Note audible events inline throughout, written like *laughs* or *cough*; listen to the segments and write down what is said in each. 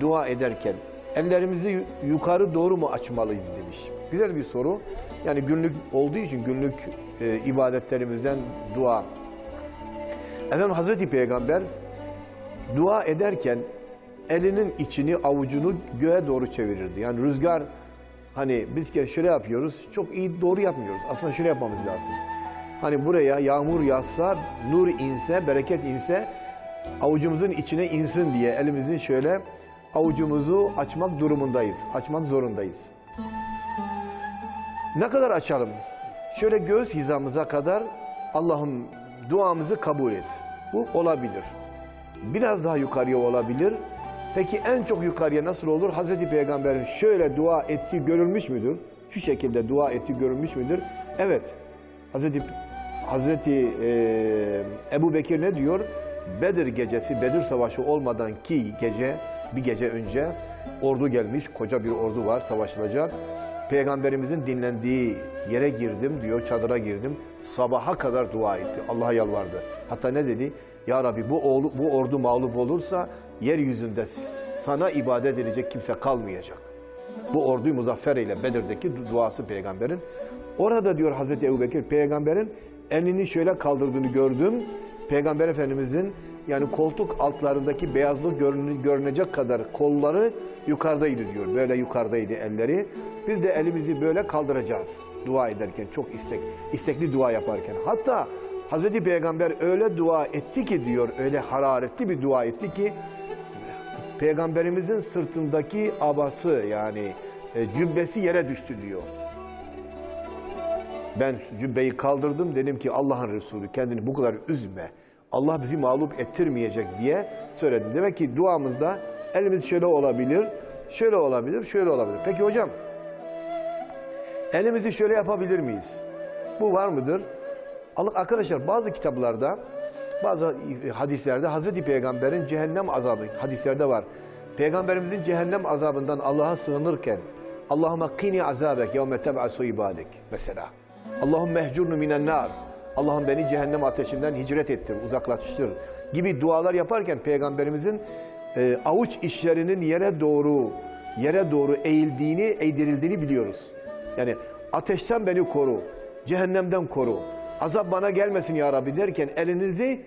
dua ederken ellerimizi yukarı doğru mu açmalıyız demiş. Güzel bir soru. Yani günlük olduğu için günlük e, ibadetlerimizden dua. Efendim Hazreti Peygamber dua ederken elinin içini avucunu göğe doğru çevirirdi. Yani rüzgar hani biz kere şöyle yapıyoruz çok iyi doğru yapmıyoruz. Aslında şöyle yapmamız lazım. Hani buraya yağmur yağsa, nur inse, bereket inse avucumuzun içine insin diye elimizin şöyle avucumuzu açmak durumundayız. Açmak zorundayız. Ne kadar açalım? Şöyle göğüs hizamıza kadar Allah'ım duamızı kabul et. Bu olabilir. Biraz daha yukarıya olabilir. Peki en çok yukarıya nasıl olur? Hazreti Peygamber'in şöyle dua ettiği görülmüş müdür? Şu şekilde dua ettiği görülmüş müdür? Evet. Hazreti Hazreti eee, Ebu Bekir ne diyor? Bedir gecesi, Bedir Savaşı olmadan ki gece, bir gece önce ordu gelmiş, koca bir ordu var, savaşılacak. Peygamberimizin dinlendiği yere girdim diyor, çadıra girdim. Sabaha kadar dua etti, Allah'a yalvardı. Hatta ne dedi? Ya Rabbi bu, oğlu- bu ordu mağlup olursa yeryüzünde sana ibadet edecek kimse kalmayacak. Bu orduyu muzaffer eyle Bedir'deki du- duası peygamberin. Orada diyor Hazreti Ebubekir peygamberin elini şöyle kaldırdığını gördüm. Peygamber Efendimizin yani koltuk altlarındaki beyazlık görüne- görünecek kadar kolları yukarıdaydı diyor. Böyle yukarıdaydı elleri. Biz de elimizi böyle kaldıracağız dua ederken çok istek istekli dua yaparken. Hatta Hazreti Peygamber öyle dua etti ki diyor öyle hararetli bir dua etti ki Peygamberimizin sırtındaki abası yani e, cübbesi yere düştü diyor. Ben cübbeyi kaldırdım dedim ki Allah'ın Resulü kendini bu kadar üzme. Allah bizi mağlup ettirmeyecek diye söyledim. Demek ki duamızda elimiz şöyle olabilir, şöyle olabilir, şöyle olabilir. Peki hocam elimizi şöyle yapabilir miyiz? Bu var mıdır? Arkadaşlar bazı kitaplarda, bazı hadislerde Hazreti Peygamber'in cehennem azabı hadislerde var. Peygamberimizin cehennem azabından Allah'a sığınırken Allahümme kini azabek yevme teb'asu ibadik mesela. Allahümme ehcurnu minen nar. Allah'ım beni cehennem ateşinden hicret ettir, uzaklaştır gibi dualar yaparken Peygamberimizin e, avuç işlerinin yere doğru yere doğru eğildiğini, eğdirildiğini biliyoruz. Yani ateşten beni koru, cehennemden koru, azap bana gelmesin ya Rabbi derken elinizi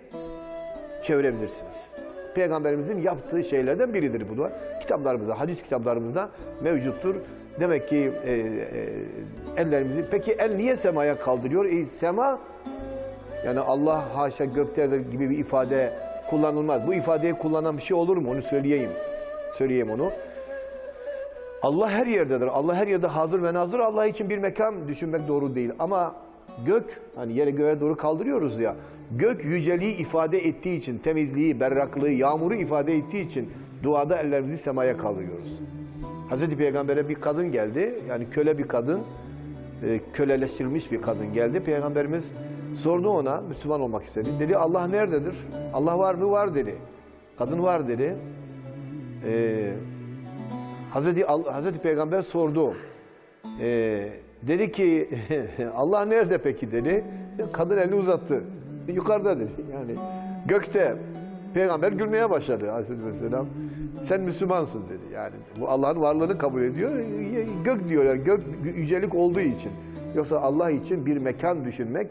çevirebilirsiniz. Peygamberimizin yaptığı şeylerden biridir bu da. Kitaplarımızda, hadis kitaplarımızda mevcuttur. Demek ki e, e, ellerimizi... Peki el niye semaya kaldırıyor? E, sema, yani Allah haşa göktedir gibi bir ifade kullanılmaz. Bu ifadeyi kullanan bir şey olur mu? Onu söyleyeyim. Söyleyeyim onu. Allah her yerdedir. Allah her yerde hazır ve nazır. Allah için bir mekan düşünmek doğru değil. Ama gök, hani yere göğe doğru kaldırıyoruz ya. Gök yüceliği ifade ettiği için, temizliği, berraklığı, yağmuru ifade ettiği için duada ellerimizi semaya kaldırıyoruz. Hazreti Peygamber'e bir kadın geldi. Yani köle bir kadın, e, köleleştirilmiş bir kadın geldi. Peygamberimiz sordu ona, Müslüman olmak istedi. Dedi Allah nerededir? Allah var mı? Var dedi. Kadın var dedi. Eee Hazreti, Hazreti Peygamber sordu. Ee, dedi ki *laughs* Allah nerede peki dedi. Kadın elini uzattı. Yukarıda dedi. Yani gökte. Peygamber gülmeye başladı Aleyhisselam. Sen Müslümansın dedi. Yani bu Allah'ın varlığını kabul ediyor. Gök diyor yani gök yücelik olduğu için. Yoksa Allah için bir mekan düşünmek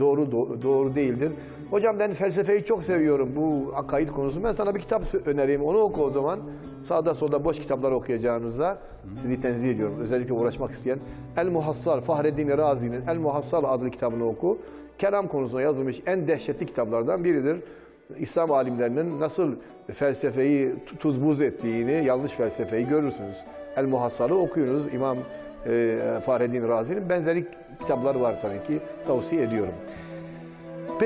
doğru do- doğru değildir. Hocam ben felsefeyi çok seviyorum bu akaid konusu. Ben sana bir kitap önereyim. Onu oku o zaman. Sağda solda boş kitaplar okuyacağınıza sizi tenzih ediyorum. Özellikle uğraşmak isteyen. El Muhassal, Fahreddin Razi'nin El Muhassal adlı kitabını oku. Kelam konusuna yazılmış en dehşetli kitaplardan biridir. İslam alimlerinin nasıl felsefeyi tu- tuz buz ettiğini, yanlış felsefeyi görürsünüz. El Muhassal'ı okuyunuz. İmam e, Fahreddin Razi'nin benzeri kitapları var tabii ki. Tavsiye ediyorum.